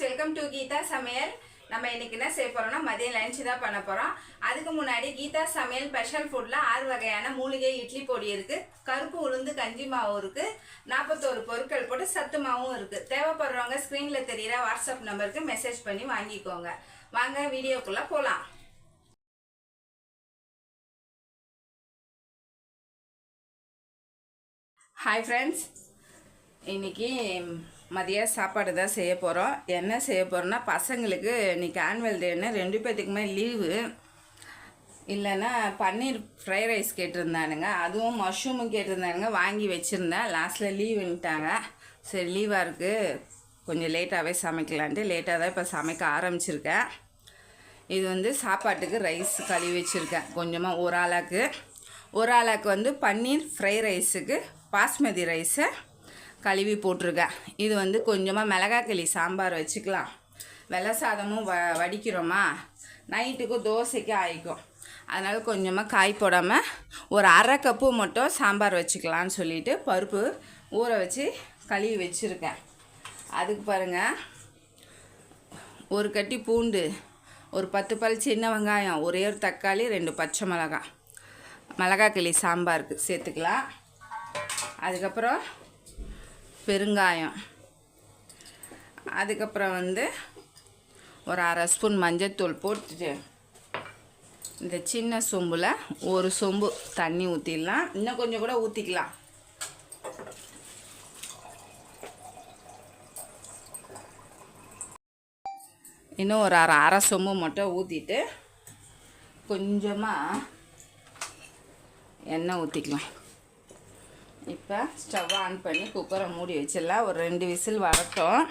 Friends welcome to Geetha சமையல் நம்ம இன்னைக்கு என்ன செய்ய போகிறோம்னா மதியம் லஞ்ச் தான் பண்ண போகிறோம் அதுக்கு முன்னாடி கீதா சமையல் ஸ்பெஷல் ஃபுட்டில் ஆறு வகையான மூலிகை இட்லி பொடி இருக்குது கருப்பு உளுந்து கஞ்சி மாவும் இருக்குது நாற்பத்தோரு பொருட்கள் போட்டு சத்து மாவும் இருக்குது தேவைப்படுறவங்க ஸ்க்ரீனில் தெரியிற வாட்ஸ்அப் நம்பருக்கு மெசேஜ் பண்ணி வாங்கிக்கோங்க. வாங்க வீடியோக்குள்ளே போகலாம் ஹாய் ஃப்ரெண்ட்ஸ் இன்னைக்கு மதிய சாப்பாடு தான் செய்ய போகிறோம் என்ன செய்ய போகிறோன்னா பசங்களுக்கு இன்னைக்கு ஆனுவல் டேன்னு ரெண்டு பேர்த்துக்குமே லீவு இல்லைன்னா பன்னீர் ஃப்ரைட் ரைஸ் கேட்டிருந்தானுங்க. அதுவும் மஷ்ரூமும் கேட்டிருந்தானுங்க. வாங்கி வச்சுருந்தேன் லாஸ்ட்டில் லீவுன்ட்டாங்க சரி லீவாக இருக்குது கொஞ்சம் லேட்டாகவே சமைக்கலான்ட்டு லேட்டாக தான் இப்போ சமைக்க ஆரம்பிச்சிருக்கேன். இது வந்து சாப்பாட்டுக்கு ரைஸ் கழுவி வச்சுருக்கேன். கொஞ்சமாக ஒரு ஆளாக்கு ஒரு ஆளாக்கு வந்து பன்னீர் ஃப்ரை ரைஸுக்கு பாஸ்மதி ரைஸை கழுவி போட்டிருக்கேன் இது வந்து கொஞ்சமாக மிளகாக்களி சாம்பார் வச்சுக்கலாம். வெள்ளை சாதமும் வ வடிக்கிறோமா? நைட்டுக்கு தோசைக்கு ஆயிக்கும். அதனால் கொஞ்சமாக காய் போடாமல் ஒரு அரை கப்பு மட்டும் சாம்பார் வச்சுக்கலான்னு சொல்லிட்டு பருப்பு ஊற வச்சு கழுவி வச்சுருக்கேன். அதுக்கு பாருங்கள் ஒரு கட்டி பூண்டு ஒரு பத்து பல் சின்ன வெங்காயம் ஒரே ஒரு தக்காளி ரெண்டு பச்சை மிளகாய். மிளகா கிளி சாம்பாருக்கு சேர்த்துக்கலாம். அதுக்கப்புறம் பெருங்காயம். அதுக்கப்புறம் வந்து ஒரு அரை ஸ்பூன் மஞ்சத்தூள் போட்டுட்டு இந்த சின்ன சொம்பில் ஒரு சொம்பு தண்ணி ஊற்றிடலாம் இன்னும் கொஞ்சம் கூட ஊற்றிக்கலாம் இன்னும் ஒரு அரை அரை சொம்பு மட்டும் ஊற்றிட்டு கொஞ்சமாக எண்ணெய் ஊற்றிக்கலாம் இப்போ ஸ்டவ் ஆன் பண்ணி குக்கரை மூடி வச்சிடலாம். ஒரு ரெண்டு விசில் வரட்டும்.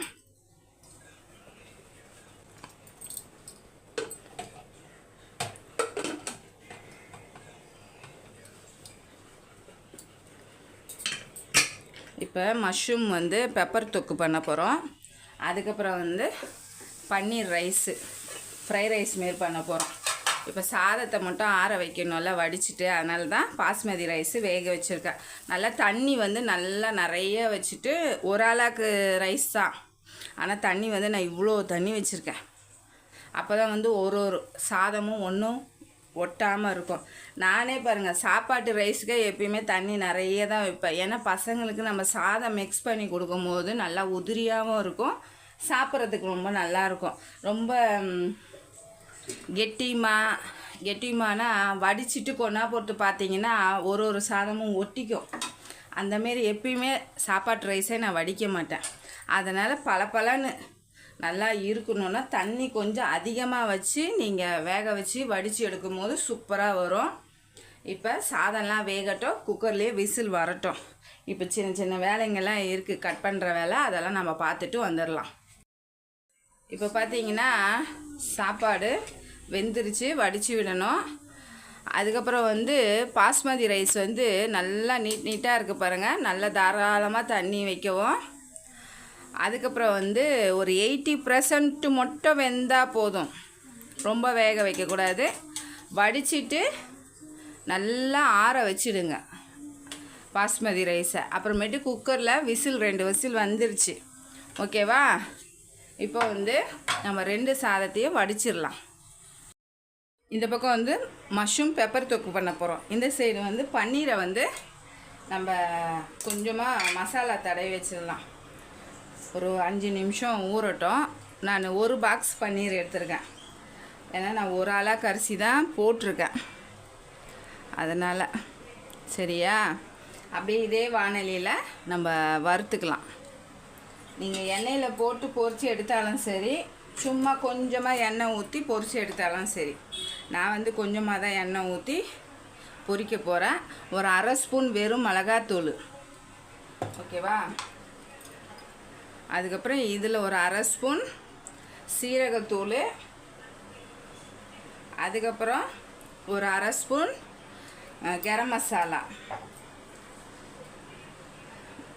இப்போ மஷ்ரூம் வந்து பெப்பர் தொக்கு பண்ண போகிறோம் அதுக்கப்புறம் வந்து பன்னீர் ரைஸு ஃப்ரை ரைஸ் மாரி பண்ண போகிறோம் இப்போ சாதத்தை மட்டும் ஆற வைக்கணும்ல வடிச்சிட்டு அதனால தான் பாஸ்மதி ரைஸ் வேக வச்சுருக்கேன். நல்லா தண்ணி வந்து நல்லா நிறைய வச்சுட்டு ஒரு ஆளாக்கு ரைஸ் தான். ஆனால் தண்ணி வந்து நான் இவ்வளோ தண்ணி வச்சுருக்கேன். அப்போ தான் வந்து ஒரு ஒரு சாதமும் ஒன்றும் ஒட்டாமல் இருக்கும். நானே பாருங்கள் சாப்பாட்டு ரைஸுக்கே எப்பயுமே தண்ணி நிறைய தான் வைப்பேன். ஏன்னா பசங்களுக்கு நம்ம சாதம் மிக்ஸ் பண்ணி கொடுக்கும்போது நல்லா உதிரியாகவும் இருக்கும். சாப்பிட்றதுக்கு ரொம்ப நல்லாயிருக்கும் ரொம்ப கெட்டிமா கெட்டிமானா வடிச்சிட்டு கொண்டா போட்டு பார்த்தீங்கன்னா ஒரு ஒரு சாதமும் ஒட்டிக்கும். அந்தமாரி எப்பயுமே சாப்பாட்டு ரைஸே நான் வடிக்க மாட்டேன். அதனால் பளபளன்னு நல்லா இருக்கணும்னா தண்ணி கொஞ்சம் அதிகமாக வச்சு நீங்கள் வேக வச்சு வடித்து எடுக்கும் போது சூப்பராக வரும். இப்போ சாதம்லாம் வேகட்டும் குக்கர்லேயே விசில் வரட்டும். இப்போ சின்ன சின்ன வேலைங்கள்லாம் இருக்குது கட் பண்ணுற வேலை அதெல்லாம் நம்ம பார்த்துட்டு வந்துடலாம் இப்போ பார்த்தீங்கன்னா சாப்பாடு வெந்துருச்சு வடித்து விடணும். அதுக்கப்புறம் வந்து பாஸ்மதி ரைஸ் வந்து நல்லா நீட் நீட்டாக இருக்குது பாருங்கள் நல்லா தாராளமாக தண்ணி வைக்கவும். அதுக்கப்புறம் வந்து ஒரு எயிட்டி பர்சன்ட் மட்டும் வெந்தால் போதும். ரொம்ப வேக வைக்கக்கூடாது. வடிச்சிட்டு நல்லா ஆற வச்சிடுங்க பாஸ்மதி ரைஸை. அப்புறமேட்டு குக்கரில் விசில் ரெண்டு விசில் வந்துருச்சு. ஓகேவா? இப்போ வந்து நம்ம ரெண்டு சாதத்தையும் வடிச்சிடலாம். இந்த பக்கம் வந்து மஷ்ரூம் பெப்பர் தொக்கு பண்ண போகிறோம் இந்த சைடு வந்து பன்னீரை வந்து நம்ம கொஞ்சமாக மசாலா தடவி வச்சிடலாம். ஒரு அஞ்சு நிமிஷம் ஊறட்டும். நான் ஒரு பாக்ஸ் பன்னீர் எடுத்திருக்கேன். ஏன்னா நான் ஒரு ஆளாக அரிசி தான் போட்டிருக்கேன். அதனால் சரியா? அப்படியே இதே வானொலியில் நம்ம வறுத்துக்கலாம். நீங்கள் எண்ணெயில் போட்டு பொரிச்சு எடுத்தாலும் சரி சும்மா கொஞ்சமாக எண்ணெய் ஊற்றி பொறிச்சு எடுத்தாலும் சரி. நான் வந்து கொஞ்சமாக தான் எண்ணெய் ஊற்றி பொரிக்க போகிறேன் ஒரு அரை ஸ்பூன் வெறும் மிளகாத்தூள். ஓகேவா? அதுக்கப்புறம் இதில் ஒரு அரை ஸ்பூன் சீரகத்தூள். அதுக்கப்புறம் ஒரு அரை ஸ்பூன் கரம் மசாலா.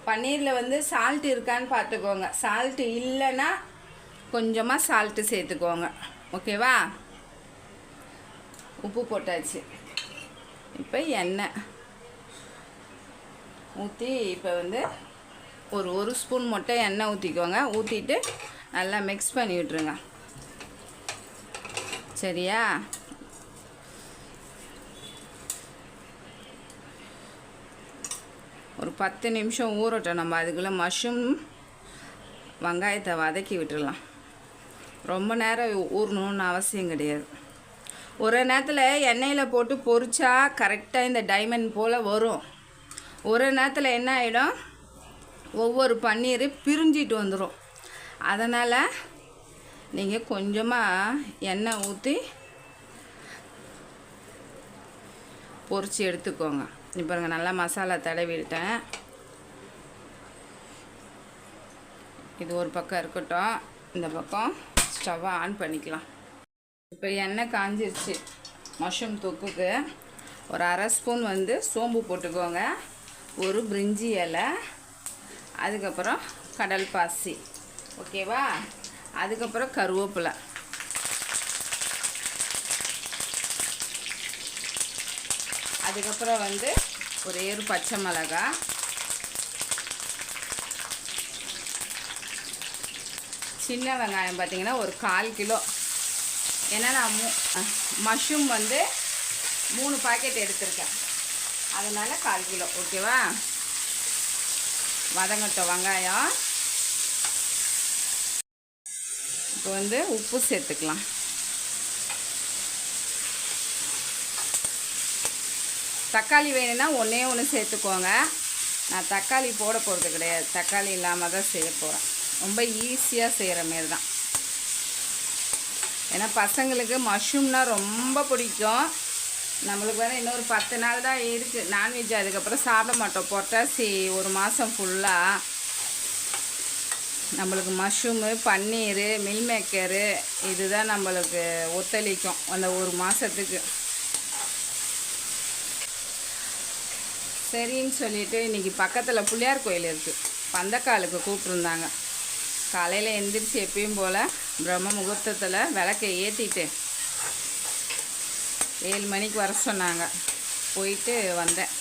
பன்னீரில் வந்து சால்ட் இருக்கான்னு பார்த்துக்கோங்க சால்ட்டு இல்லைன்னா கொஞ்சமாக சால்ட்டு சேர்த்துக்கோங்க. ஓகேவா? உப்பு போட்டாச்சு. இப்போ எண்ணெய். ஊற்றி இப்போ வந்து ஒரு ஒரு ஸ்பூன் மட்டும் எண்ணெய் ஊற்றிக்கோங்க ஊற்றிட்டு நல்லா மிக்ஸ் பண்ணி விட்ருங்க சரியா? ஒரு பத்து நிமிஷம் ஊறட்டும். நம்ம அதுக்குள்ளே மஷ்ரூம் வெங்காயத்தை வதக்கி விட்டுடலாம் ரொம்ப நேரம் ஊறணும்னு அவசியம் கிடையாது. ஒரு நேரத்தில் எண்ணெயில் போட்டு பொறிச்சா கரெக்டாக இந்த டைமண்ட் போல் வரும். ஒரு நேரத்தில் என்ன ஆகிடும் ஒவ்வொரு பன்னீர் பிரிஞ்சிட்டு வந்துடும் அதனால் நீங்கள் கொஞ்சமாக எண்ணெய் ஊற்றி பொறிச்சு எடுத்துக்கோங்க. இப்போ நல்லா மசாலா தடவிட்டேன். இது ஒரு பக்கம் இருக்கட்டும். இந்த பக்கம் ஸ்டவ்வை ஆன் பண்ணிக்கலாம். இப்போ எண்ணெய் காஞ்சிருச்சு. மஷ்ரூம் தொக்குக்கு ஒரு அரை ஸ்பூன் வந்து சோம்பு போட்டுக்கோங்க. ஒரு பிரிஞ்சி இலை அதுக்கப்புறம் கடல் பாசி. ஓகேவா அதுக்கப்புறம் கருவேப்பிலை. அதுக்கப்புறம் வந்து ஒரே ஒரு பச்சை மிளகாய் சின்ன வெங்காயம் பார்த்தீங்கன்னா ஒரு கால் கிலோ ஏன்னா நான் மூ மஷ்ரூம் வந்து மூணு பாக்கெட் எடுத்திருக்கேன். அதனால் கால் கிலோ ஓகேவா வதங்கட்டும் வெங்காயம். இப்போ வந்து உப்பு சேர்த்துக்கலாம். தக்காளி வேணும்னா ஒன்றே ஒன்று சேர்த்துக்கோங்க. நான் தக்காளி போட போகிறது கிடையாது. தக்காளி இல்லாமல் தான் செய்ய போகிறேன் ரொம்ப ஈஸியாக செய்கிற மாரி தான். ஏன்னா பசங்களுக்கு மஷ்ரூம்னால் ரொம்ப பிடிக்கும். நம்மளுக்கு வேறு இன்னொரு பத்து நாள் தான் இருக்குது நான்வெஜ் அதுக்கப்புறம் சாப்பிட மாட்டோம். பொட்டாசி ஒரு மாதம் ஃபுல்லாக நம்மளுக்கு மஷ்ரூமு பன்னீர் மில் மேக்கரு இதுதான் நம்மளுக்கு ஒத்துழைக்கும். அந்த ஒரு மாதத்துக்கு சரின்னு சொல்லிட்டு இன்றைக்கி பக்கத்தில் பிள்ளையார் கோயில் இருக்குது பந்தக்காலுக்கு கூப்பிட்ருந்தாங்க காலையில் எந்திரிச்சு எப்பயும் போல் பிரம்ம முகூர்த்தத்தில் விளக்கை ஏற்றிட்டு ஏழு மணிக்கு வர சொன்னாங்க. போயிட்டு வந்தேன்.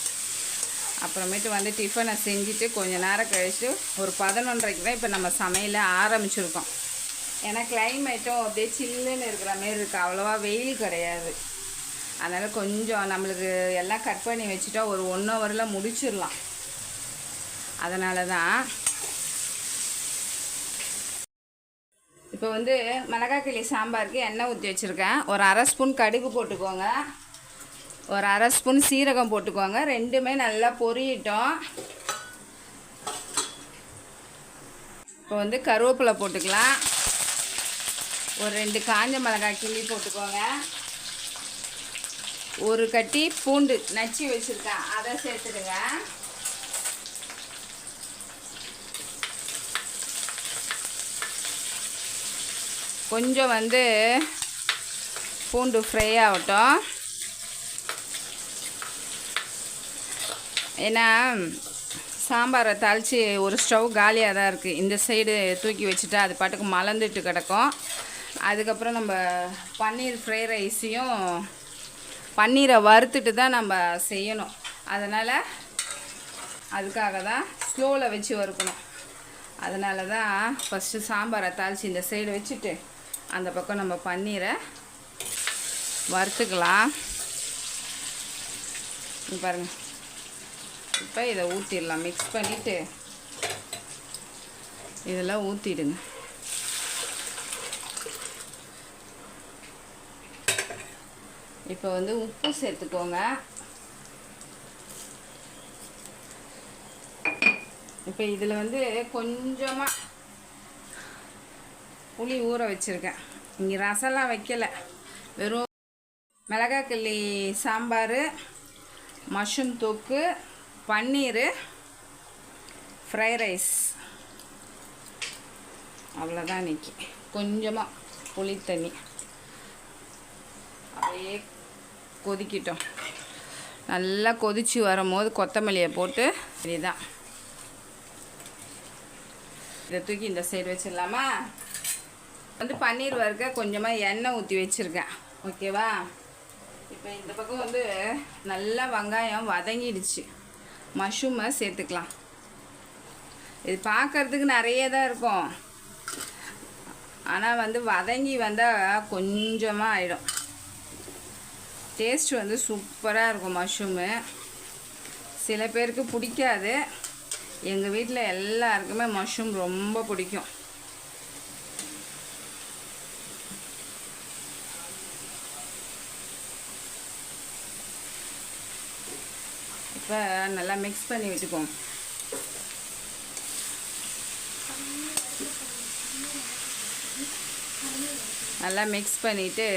அப்புறமேட்டு வந்து டிஃபனை செஞ்சுட்டு கொஞ்சம் நேரம் கழித்து ஒரு பதினொன்றரைக்கு தான் இப்போ நம்ம சமையல ஆரம்பிச்சிருக்கோம். ஏன்னா கிளைமேட்டும் அப்படியே சில்லுன்னு இருக்கிற மாரி இருக்குது அவ்வளோவா வெயில் கிடையாது. அதனால் கொஞ்சம் நம்மளுக்கு எல்லாம் கட் பண்ணி வச்சுட்டா ஒரு ஒன் ஹவரில் முடிச்சிடலாம். அதனால தான் இப்போ வந்து மிளகாய் கிளி சாம்பாருக்கு எண்ணெய் ஊற்றி வச்சுருக்கேன். ஒரு அரை ஸ்பூன் கடுகு போட்டுக்கோங்க. ஒரு அரை ஸ்பூன் சீரகம் போட்டுக்கோங்க. ரெண்டுமே நல்லா பொரியட்டும். இப்போ வந்து கருவேப்பிலை போட்டுக்கலாம். ஒரு ரெண்டு காஞ்ச மிளகாய் கிள்ளி போட்டுக்கோங்க. ஒரு கட்டி பூண்டு நச்சு வச்சுருக்கேன். அதை சேர்த்துடுங்க. கொஞ்சம் வந்து பூண்டு ஃப்ரை ஆகட்டும். ஏன்னா சாம்பாரை தாளித்து ஒரு ஸ்டவ் காலியாக தான் இருக்குது இந்த சைடு தூக்கி வச்சுட்டா அது பாட்டுக்கு மலர்ந்துட்டு கிடக்கும். அதுக்கப்புறம் நம்ம பன்னீர் ஃப்ரை ரைஸையும் பன்னீரை வறுத்துட்டு தான் நம்ம செய்யணும். அதனால் அதுக்காக தான் ஸ்லோவில் வச்சு வறுக்கணும். அதனால தான் ஃபஸ்ட்டு சாம்பாரை தாளித்து இந்த சைடு வச்சுட்டு அந்த பக்கம் நம்ம பன்னீரை வறுத்துக்கலாம். பாருங்கள் இப்போ இதை ஊற்றிடலாம் மிக்ஸ் பண்ணிவிட்டு இதெல்லாம் ஊற்றிடுங்க இப்போ வந்து உப்பு சேர்த்துக்கோங்க. இப்போ இதில் வந்து கொஞ்சமாக புளி ஊற வச்சுருக்கேன். இங்கே ரசம்லாம் வைக்கல. வெறும் மிளகாய் கிள்ளி சாம்பார் மஷ்ரூம் தொக்கு பன்னீர் ஃப்ரை ரைஸ் அவ்வளோதான் இன்றைக்கி கொஞ்சமாக புளி தண்ணி. அப்படியே கொதிக்கிட்டோம். நல்லா கொதிச்சு வரும்போது கொத்தமல்லியை போட்டு இதுதான் இதை தூக்கி இந்த சைடு வச்சிடலாமா? வந்து பன்னீர் வறுக்க கொஞ்சமாக எண்ணெய் ஊற்றி வச்சுருக்கேன். ஓகேவா? இப்போ இந்த பக்கம் வந்து நல்லா வெங்காயம் வதங்கிடுச்சு. மஷ்ரூமை சேர்த்துக்கலாம். இது பார்க்கறதுக்கு நிறைய தான் இருக்கும். ஆனால் வந்து வதங்கி வந்தால் கொஞ்சமாக ஆகிடும் டேஸ்ட் வந்து சூப்பராக இருக்கும் மஷ்ரூமு சில பேருக்கு பிடிக்காது. எங்கள் வீட்டில் எல்லாருக்குமே மஷ்ரூம் ரொம்ப பிடிக்கும். இப்போ நல்லா மிக்ஸ் பண்ணி வச்சுக்குவோம். நல்லா மிக்ஸ் பண்ணிவிட்டு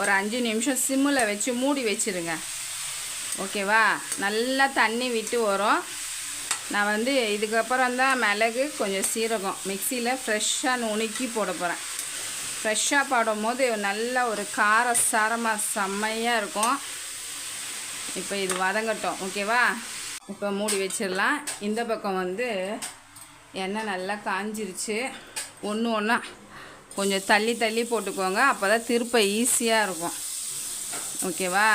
ஒரு அஞ்சு நிமிஷம் சிம்மில் வச்சு மூடி வச்சிருங்க. ஓகேவா நல்லா தண்ணி விட்டு வரும். நான் வந்து இதுக்கப்புறம் தான் மிளகு கொஞ்சம் சீரகம். மிக்சியில் ஃப்ரெஷ்ஷாக நுணுக்கி போட போகிறேன் ஃப்ரெஷ்ஷாக போடும் போது நல்ல ஒரு கார சாரமாக செம்மையாக இருக்கும். இப்போ இது வதங்கட்டும் ஓகேவா? இப்போ மூடி வச்சிடலாம். இந்த பக்கம் வந்து எண்ணெய் நல்லா காஞ்சிருச்சு. ஒன்று ஒன்றா கொஞ்சம் தள்ளி தள்ளி போட்டுக்கோங்க. அப்போ தான் திருப்ப ஈஸியாக இருக்கும். ஓகேவா?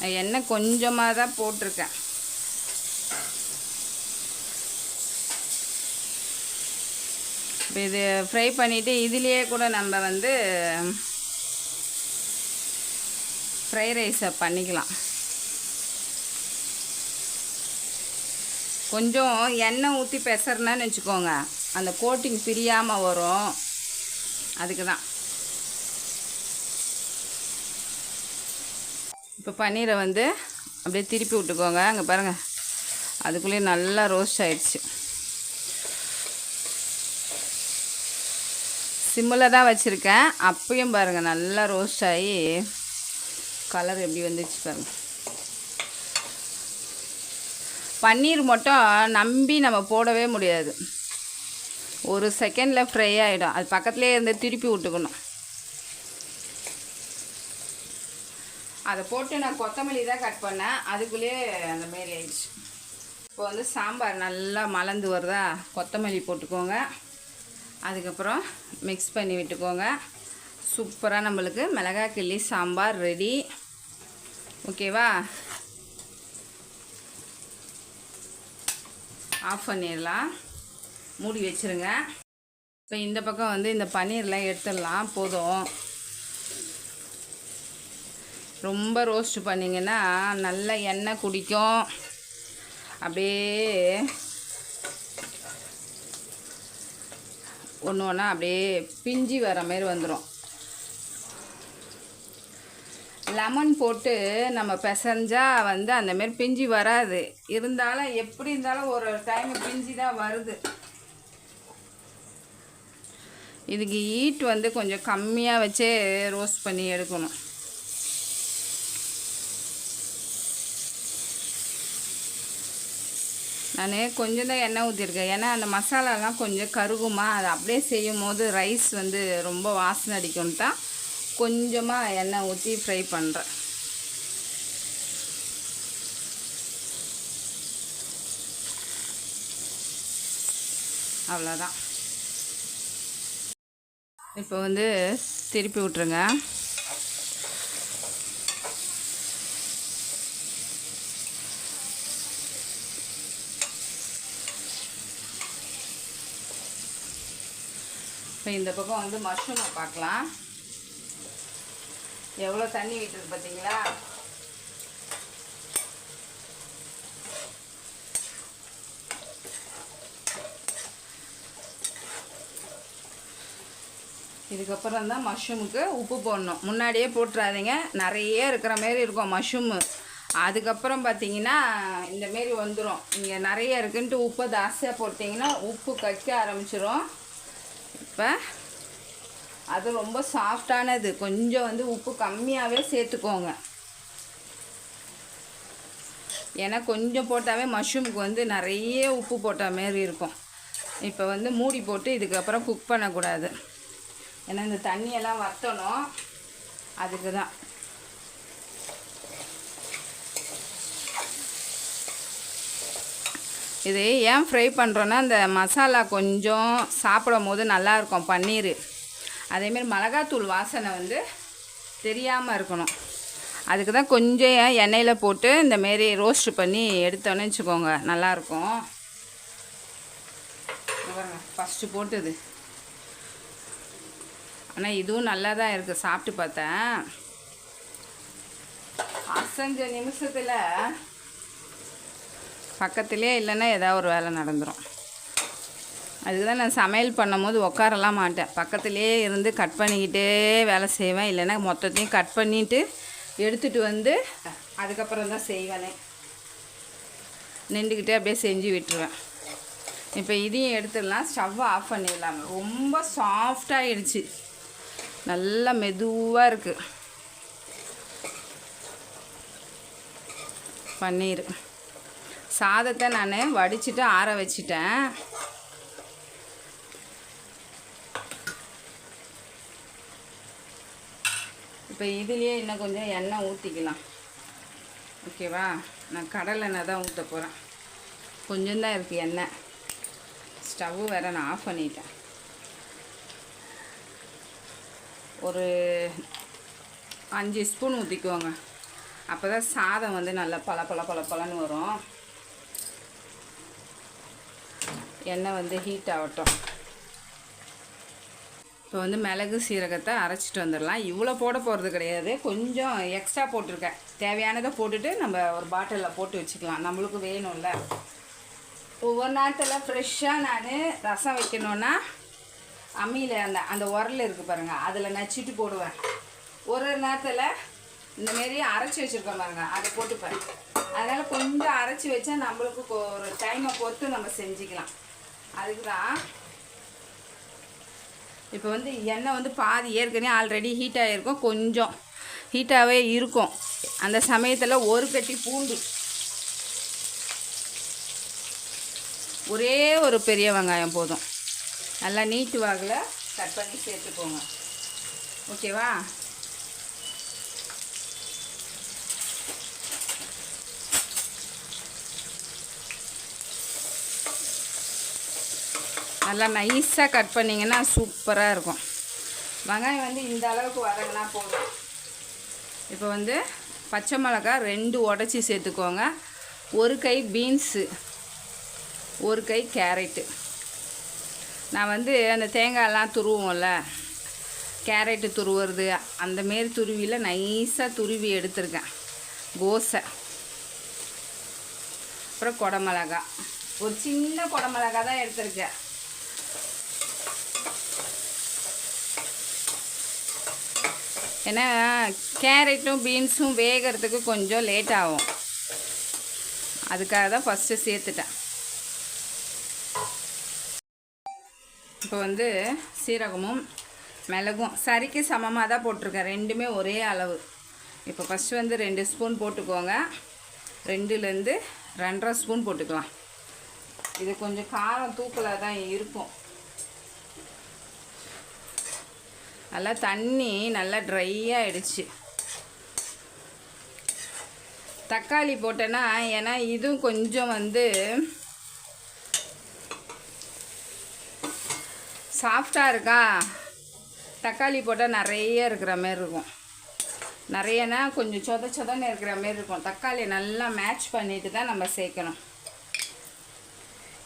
நான் எண்ணெய் கொஞ்சமாக தான் போட்டிருக்கேன். இப்போ இது ஃப்ரை பண்ணிவிட்டு இதுலேயே கூட நம்ம வந்து ஃப்ரை ரைஸை பண்ணிக்கலாம். கொஞ்சம் எண்ணெய் ஊற்றி பெசறனான்னு வச்சுக்கோங்க. அந்த கோட்டிங் பிரியாமல் வரும். அதுக்கு தான் இப்போ பன்னீரை வந்து அப்படியே திருப்பி விட்டுக்கோங்க. அங்கே பாருங்கள் அதுக்குள்ளேயே நல்லா ரோஸ்ட் ஆயிடுச்சு. சிம்மில் தான் வச்சுருக்கேன். அப்பயும் பாருங்கள் நல்லா ரோஸ்ட் ஆகி கலர் எப்படி வந்துச்சு பாருங்கள் பன்னீர் மட்டும் நம்பி நம்ம போடவே முடியாது. ஒரு செகண்டில் ஃப்ரை ஆகிடும் அது பக்கத்துலேயே இருந்து திருப்பி விட்டுக்கணும். அதை போட்டு நான் கொத்தமல்லி தான் கட் பண்ணேன். அதுக்குள்ளேயே அந்த மாரி ஆயிடுச்சு. இப்போ வந்து சாம்பார் நல்லா மலர்ந்து வருதா? கொத்தமல்லி போட்டுக்கோங்க. அதுக்கப்புறம் மிக்ஸ் பண்ணி விட்டுக்கோங்க. சூப்பராக நம்மளுக்கு மிளகாய் கிள்ளி சாம்பார் ரெடி ஓகேவா ஆஃப் பண்ணிடலாம். மூடி வச்சுருங்க. இப்போ இந்த பக்கம் வந்து இந்த பன்னீர்லாம் எடுத்துடலாம். போதும். ரொம்ப ரோஸ்ட் பண்ணிங்கன்னா நல்ல எண்ணெய் குடிக்கும். அப்படியே ஒன்று ஒன்றா அப்படியே பிஞ்சி வர மாதிரி வந்துடும் லெமன் போட்டு நம்ம பிசைஞ்சால் வந்து அந்த பிஞ்சு வராது. இருந்தாலும் எப்படி இருந்தாலும் ஒரு டைம் பிஞ்சு தான் வருது. இதுக்கு ஹீட் வந்து கொஞ்சம் கம்மியாக வச்சே ரோஸ்ட் பண்ணி எடுக்கணும். நான் கொஞ்சம் தான் எண்ணெய் ஊற்றிருக்கேன் ஏன்னா அந்த மசாலாலாம் கொஞ்சம் கருகுமா அதை அப்படியே செய்யும் போது ரைஸ் வந்து ரொம்ப வாசனை அடிக்கும்னு தான் கொஞ்சமாக எண்ணெய் ஊற்றி ஃப்ரை பண்ணுறேன் அவ்வளோதான். இப்போ வந்து திருப்பி விட்ருங்க இப்போ இந்த பக்கம் வந்து மஷ்ரூமை பார்க்கலாம். எவ்வளோ தண்ணி விட்டுருக்கு பார்த்தீங்களா இதுக்கப்புறம் தான் மஷ்ரூமுக்கு உப்பு போடணும். முன்னாடியே போட்டுறாதீங்க. நிறைய இருக்கிற மாரி இருக்கும் மஷ்ரூமு அதுக்கப்புறம் பார்த்தீங்கன்னா இந்த மாரி வந்துடும் இங்கே நிறைய இருக்குன்ட்டு உப்பை ஜாஸ்தியாக போட்டிங்கன்னா உப்பு கக்க ஆரம்பிச்சிடும் இப்போ அது ரொம்ப சாஃப்டானது. கொஞ்சம் வந்து உப்பு கம்மியாகவே சேர்த்துக்கோங்க. ஏன்னா கொஞ்சம் போட்டாவே மஷ்ரூமுக்கு வந்து நிறைய உப்பு போட்ட மாரி இருக்கும். இப்போ வந்து மூடி போட்டு இதுக்கப்புறம் குக் பண்ணக்கூடாது. ஏன்னா இந்த தண்ணியெல்லாம் வற்றணும் அதுக்கு தான். இது ஏன் ஃப்ரை பண்ணுறோன்னா இந்த மசாலா கொஞ்சம் சாப்பிடும் போது நல்லாயிருக்கும் பன்னீர். அதேமாரி மிளகாத்தூள் வாசனை வந்து தெரியாமல் இருக்கணும். அதுக்கு தான் கொஞ்சம் எண்ணெயில் போட்டு இந்த மாரி ரோஸ்ட் பண்ணி எடுத்தோன்னு வச்சுக்கோங்க நல்லாயிருக்கும். ஃபஸ்ட்டு போட்டுது. ஆனால் இதுவும் நல்லா தான் இருக்குது சாப்பிட்டு பார்த்தேன். அசஞ்ச நிமிஷத்தில் பக்கத்துலேயே இல்லைன்னா ஏதாவது ஒரு வேலை நடந்துடும் அதுக்கு தான் நான் சமையல் பண்ணும்போது உட்காரலாம் மாட்டேன். பக்கத்துலேயே இருந்து கட் பண்ணிக்கிட்டே வேலை செய்வேன். இல்லைன்னா மொத்தத்தையும் கட் பண்ணிவிட்டு எடுத்துகிட்டு வந்து அதுக்கப்புறம் தான் செய்வேனே. நின்றுக்கிட்டே அப்படியே செஞ்சு விட்டுருவேன். இப்போ இதையும் எடுத்துடலாம். ஸ்டவ்வை ஆஃப் பண்ணிடலாம். ரொம்ப சாஃப்டாகிடுச்சு நல்லா மெதுவாக இருக்குது பன்னீர் சாதத்தை நான் வடிச்சிட்டு ஆற வச்சிட்டேன். இப்போ இதுலேயே இன்னும் கொஞ்சம் எண்ணெய் ஊற்றிக்கலாம் ஓகேவா? நான் கடலை எண்ணெய் தான் ஊற்ற போகிறேன் கொஞ்சம் தான் இருக்குது எண்ணெய். ஸ்டவ்வு வேறு நான் ஆஃப் பண்ணிட்டேன். ஒரு அஞ்சு ஸ்பூன் ஊற்றிக்குவோங்க அப்போ தான் சாதம் வந்து நல்லா பல பல பல பலன்னு வரும். எண்ணெய் வந்து ஹீட் ஆகட்டும். இப்போ வந்து மிளகு சீரகத்தை அரைச்சிட்டு வந்துடலாம். இவ்வளோ போட போகிறது கிடையாது. கொஞ்சம் எக்ஸ்ட்ரா போட்டிருக்கேன். தேவையானதை போட்டுட்டு நம்ம ஒரு பாட்டிலில் போட்டு வச்சுக்கலாம். நம்மளுக்கு வேணும்ல. ஒவ்வொரு நேரத்தில் ஃப்ரெஷ்ஷாக நான் ரசம் வைக்கணுன்னா அம்மியில் அந்த அந்த உரல் இருக்குது பாருங்கள் அதில் நச்சிட்டு போடுவேன். ஒரு ஒரு நேரத்தில் இந்த மாரி அரைச்சி வச்சுருக்கோம் பாருங்க. அதை போட்டுப்பேன் அதனால் கொஞ்சம் அரைச்சி வச்சா நம்மளுக்கு ஒரு டைமை பொறுத்து நம்ம செஞ்சுக்கலாம். அதுக்கு தான் இப்போ வந்து எண்ணெய் வந்து பாதி ஏற்கனவே ஆல்ரெடி ஹீட் ஆகிருக்கும் கொஞ்சம் ஹீட்டாகவே இருக்கும். அந்த சமயத்தில் ஒரு கட்டி பூண்டு. ஒரே ஒரு பெரிய வெங்காயம் போதும். நல்லா நீட்டு வாகில் கட் பண்ணி சேர்த்துக்கோங்க. ஓகேவா நல்லா நைஸாக கட் பண்ணிங்கன்னா சூப்பராக இருக்கும். வெங்காயம் வந்து இந்த அளவுக்கு வதங்கினா போதும். இப்போ வந்து பச்சை மிளகா ரெண்டு உடச்சி சேர்த்துக்கோங்க. ஒரு கை பீன்ஸு ஒரு கை கேரட்டு நான் வந்து அந்த தேங்காயெல்லாம் துருவோம்ல கேரட்டு துருவுறது அந்த மாரி துருவியில் நைஸாக துருவி எடுத்திருக்கேன். கோசை. அப்புறம் குடமிளகா. ஒரு சின்ன குடமிளகா தான் எடுத்திருக்கேன். ஏன்னா கேரட்டும் பீன்ஸும் வேகிறதுக்கு கொஞ்சம் லேட் ஆகும். அதுக்காக தான் ஃபஸ்ட்டு சேர்த்துட்டேன். இப்போ வந்து சீரகமும் மிளகும் சரிக்கு சமமாக தான் போட்டிருக்கேன். ரெண்டுமே ஒரே அளவு. இப்போ ஃபஸ்ட்டு வந்து ரெண்டு ஸ்பூன் போட்டுக்கோங்க. ரெண்டுலேருந்து ரெண்டரை ஸ்பூன் போட்டுக்கலாம். இது கொஞ்சம் காரம் தூக்கலாக தான் இருக்கும். நல்லா தண்ணி நல்லா ட்ரை ஆயிடுச்சு. தக்காளி போட்டேன்னா ஏன்னா இதுவும் கொஞ்சம் வந்து சாஃப்டாக இருக்கா? தக்காளி போட்டால் நிறைய இருக்கிற மாதிரி இருக்கும். நிறையனா கொஞ்சம் சொத சொதன்னு இருக்கிற மாதிரி இருக்கும். தக்காளி நல்லா மேட்ச் பண்ணிட்டு தான் நம்ம சேர்க்கணும்.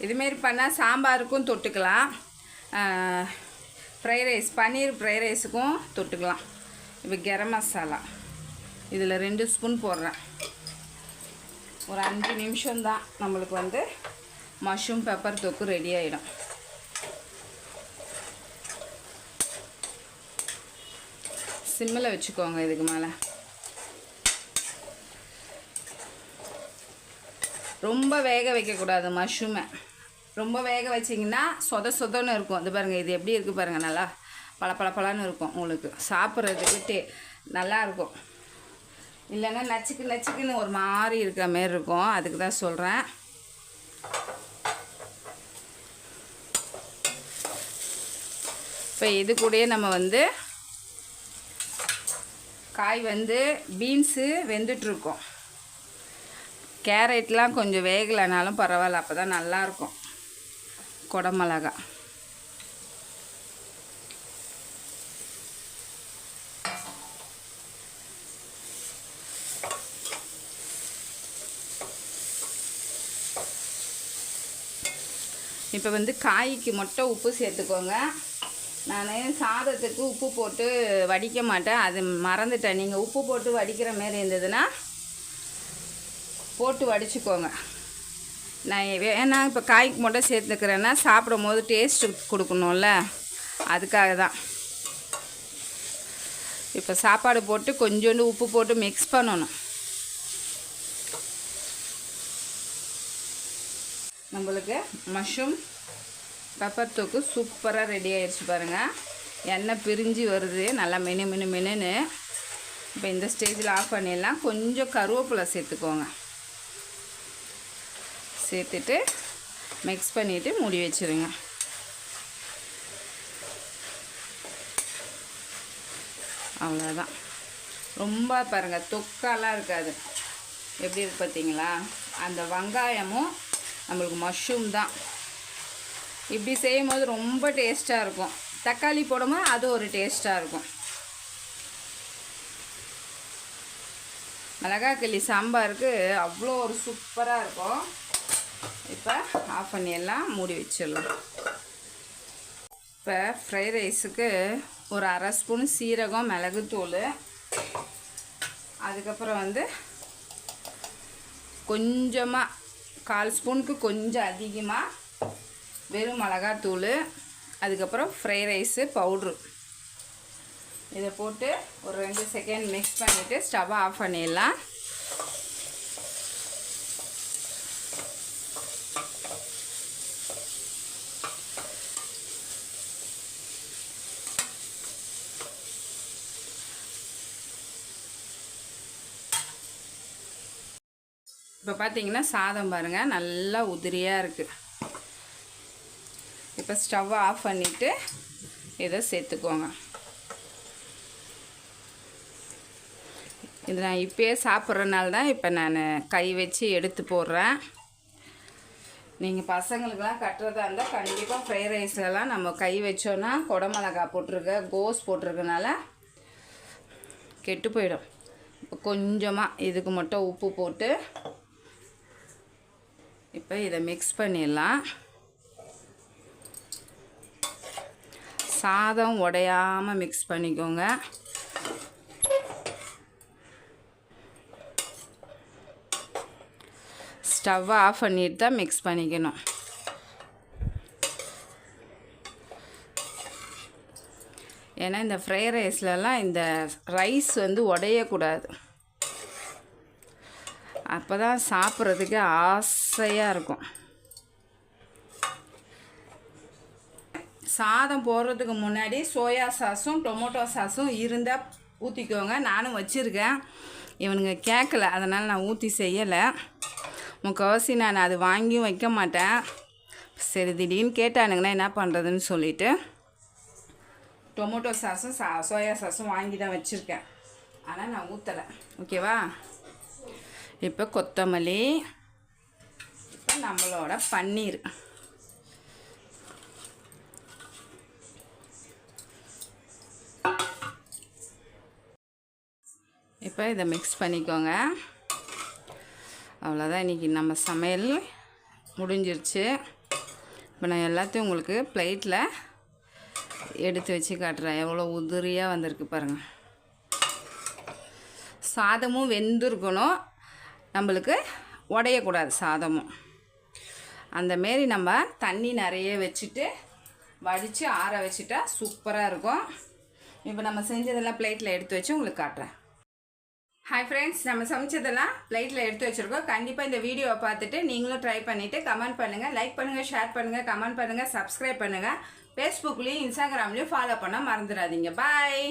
இதுமாரி பண்ணால் சாம்பாருக்கும் தொட்டுக்கலாம். ஃப்ரை ரைஸ் பன்னீர் ஃப்ரை ரைஸுக்கும் தொட்டுக்கலாம். இப்போ கரம் மசாலா. இதில் ரெண்டு ஸ்பூன் போடுறேன். ஒரு அஞ்சு நிமிஷம்தான் நம்மளுக்கு வந்து மஷ்ரூம் பெப்பர் தொக்கு ரெடி ஆகிடும் சிம்மில் வச்சுக்கோங்க இதுக்கு மேலே. ரொம்ப வேக வைக்கக்கூடாது மஷ்ரூமை ரொம்ப வேக வச்சிங்கன்னா சொத சொதன்னு இருக்கும். இது பாருங்கள் இது எப்படி இருக்குது பாருங்கள் நல்லா பல பழப்பழன்னு இருக்கும் உங்களுக்கு. சாப்பிட்றதுக்கு டே நல்லா இருக்கும். இல்லைன்னா நச்சுக்கு நச்சுக்குன்னு ஒரு மாதிரி இருக்கிற மாரி இருக்கும். அதுக்கு தான் சொல்கிறேன் இப்போ இது கூடயே நம்ம வந்து காய் வந்து பீன்ஸு வெந்துட்டுருக்கோம். கேரட்லாம் கொஞ்சம் வேகலைனாலும் பரவாயில்ல அப்போ தான் நல்லாயிருக்கும் குடமிளகா. இப்போ வந்து காய்க்கு மட்டும் உப்பு சேர்த்துக்கோங்க. நான் சாதத்துக்கு உப்பு போட்டு வடிக்க மாட்டேன். அது மறந்துட்டேன். நீங்கள் உப்பு போட்டு வடிக்கிற மாரி இருந்ததுன்னா போட்டு வடிச்சுக்கோங்க. நான் ஏன்னா இப்போ காய்க்கு மட்டும் சேர்த்துக்கிறேன்னா சாப்பிடும் போது டேஸ்ட்டு கொடுக்கணும்ல. அதுக்காக தான். இப்போ சாப்பாடு போட்டு கொஞ்சோண்டு உப்பு போட்டு மிக்ஸ் பண்ணணும். நம்மளுக்கு மஷ்ரூம் பெப்பர் தூக்கு சூப்பராக ரெடி ஆயிடுச்சு பாருங்கள் எண்ணெய் பிரிஞ்சு வருது. நல்லா மினு மினு மினுன்னு. இப்போ இந்த ஸ்டேஜில் ஆஃப் பண்ணிடலாம். கொஞ்சம் கருவேப்பிலை சேர்த்துக்கோங்க. சேர்த்துட்டு மிக்ஸ் பண்ணிவிட்டு மூடி வச்சுருங்க. அவ்வளோதான் ரொம்ப பாருங்கள் தொக்காலாம் இருக்காது. எப்படி இருக்கு பார்த்தீங்களா அந்த வெங்காயமும் நம்மளுக்கு மஷ்ரூம் தான். இப்படி செய்யும் போது ரொம்ப டேஸ்ட்டாக இருக்கும். தக்காளி போடும்போது அது ஒரு டேஸ்ட்டாக இருக்கும். மிளகாக்கிள்ளி சாம்பாருக்கு அவ்வளோ ஒரு சூப்பராக இருக்கும். இப்போ ஆஃப் பண்ணிடலாம் மூடி வச்சிடலாம். இப்போ ஃப்ரைட் ரைஸுக்கு ஒரு அரை ஸ்பூன் சீரகம் மிளகுத்தூள் அதுக்கப்புறம் வந்து கொஞ்சமாக கால் ஸ்பூனுக்கு கொஞ்சம் அதிகமாக வெறும் மிளகாத்தூள். அதுக்கப்புறம் ஃப்ரை ரைஸு பவுட்ரு இதை போட்டு ஒரு ரெண்டு செகண்ட் மிக்ஸ் பண்ணிவிட்டு ஸ்டவ்வை ஆஃப் பண்ணிடலாம். இப்போ பார்த்தீங்கன்னா சாதம் பாருங்கள் நல்லா உதிரியாக இருக்குது இப்போ ஸ்டவ்வை ஆஃப் பண்ணிவிட்டு இதை சேர்த்துக்கோங்க. இது நான் இப்போயே சாப்பிட்றனால தான் இப்போ நான் கை வச்சு எடுத்து போடுறேன். நீங்கள் பசங்களுக்கெல்லாம் கட்டுறதா இருந்தால் கண்டிப்பாக ஃப்ரைட் ரைஸ்லலாம் நம்ம கை வச்சோன்னா குடமிளகா போட்டிருக்க கோஸ் போட்டிருக்கனால கெட்டு போயிடும். கொஞ்சமாக இதுக்கு மட்டும் உப்பு போட்டு இப்போ இதை மிக்ஸ் பண்ணிடலாம். சாதம் உடையாமல் மிக்ஸ் பண்ணிக்கோங்க. ஸ்டவ்வை ஆஃப் பண்ணிட்டு தான் மிக்ஸ் பண்ணிக்கணும். ஏன்னா இந்த ஃப்ரைட் ரைஸ்லலாம் இந்த ரைஸ் வந்து உடையக்கூடாது. அப்போ தான் சாப்பிட்றதுக்கு ஆசையாக இருக்கும். சாதம் போடுறதுக்கு முன்னாடி சோயா சாஸும் டொமேட்டோ சாஸும் இருந்தால் ஊற்றிக்கோங்க நானும் வச்சுருக்கேன். இவனுங்க கேட்கல அதனால் நான் ஊற்றி செய்யலை. முக்கால்வாசி நான் அது வாங்கியும் வைக்க மாட்டேன். சரி திடீர்னு கேட்டானுங்கன்னா என்ன பண்ணுறதுன்னு சொல்லிவிட்டு டொமேட்டோ சாஸும் சா சோயா சாஸும் வாங்கி தான் வச்சுருக்கேன். ஆனால் நான் ஊற்றலை ஓகேவா? இப்போ கொத்தமல்லி இப்போ நம்மளோட பன்னீர். இப்போ இதை மிக்ஸ் பண்ணிக்கோங்க. அவ்வளோதான் இன்றைக்கி நம்ம சமையல் முடிஞ்சிருச்சு. இப்போ நான் எல்லாத்தையும் உங்களுக்கு பிளேட்டில் எடுத்து வச்சு காட்டுறேன். எவ்வளோ உதிரியாக வந்திருக்கு பாருங்கள் சாதமும் வெந்திருக்கணும். நம்மளுக்கு உடையக்கூடாது சாதமும். அந்தமாரி நம்ம தண்ணி நிறைய வச்சுட்டு வடித்து ஆற வச்சுட்டா சூப்பராக இருக்கும். இப்போ நம்ம செஞ்சதெல்லாம் பிளேட்டில் எடுத்து வச்சு உங்களுக்கு காட்டுறேன். ஹாய் ஃப்ரெண்ட்ஸ் நம்ம சமைச்சதெல்லாம் பிளேட்டில் எடுத்து வச்சுருக்கோம். கண்டிப்பாக இந்த வீடியோவை பார்த்துட்டு நீங்களும் ட்ரை பண்ணிவிட்டு கமெண்ட் பண்ணுங்கள் லைக் பண்ணுங்கள் ஷேர் பண்ணுங்கள் கமெண்ட் பண்ணுங்கள் சப்ஸ்கிரைப் பண்ணுங்கள் ஃபேஸ்புக்லேயும் இன்ஸ்டாகிராம்லேயும் ஃபாலோ பண்ண மறந்துடாதீங்க. பாய்